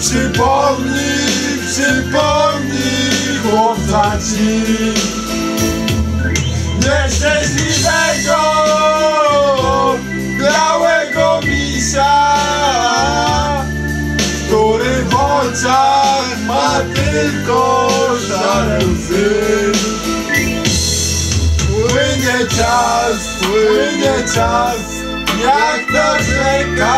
Przypomnij, przypomnij chłopca ci. Nieszczęśliwego białego misia Który w oczach ma tylko szare łzy. Płynie czas, płynie czas jak ta rzeka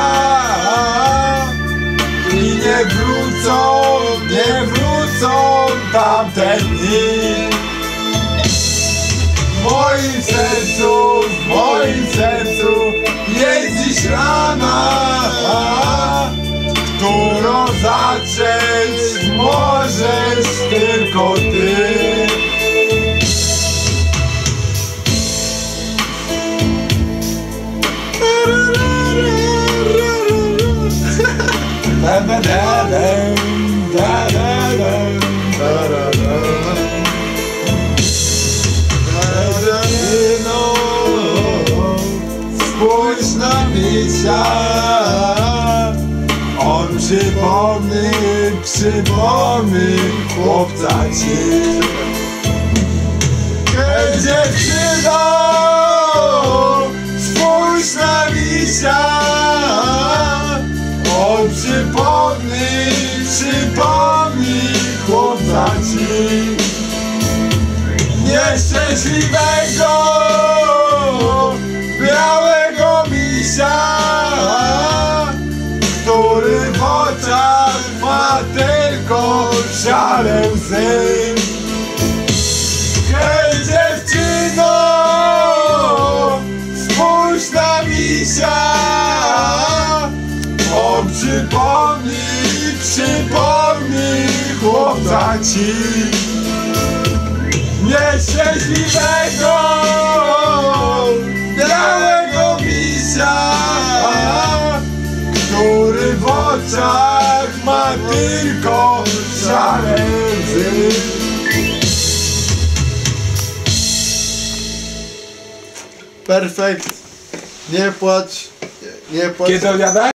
tamte dni. W moim sercu, w moim sercu jest dziś rana, którą zacząć możesz tylko ty. Da da da, da misia On przypomni, przypomni chłopca ci. Hej dziewczyno, spójrz na misia. On przypomni, przypomni chłopca ci. Nieszczęśliwego misia, który w oczach ma tylko szare łzy. Hej dziewczyno, spójrz na misia, on przypomni, przypomni chłopca ci nieszczęśliwego oczach ma tylko szare łzy. Perfekt. Nie płacz. Nie płacz. Kiedy?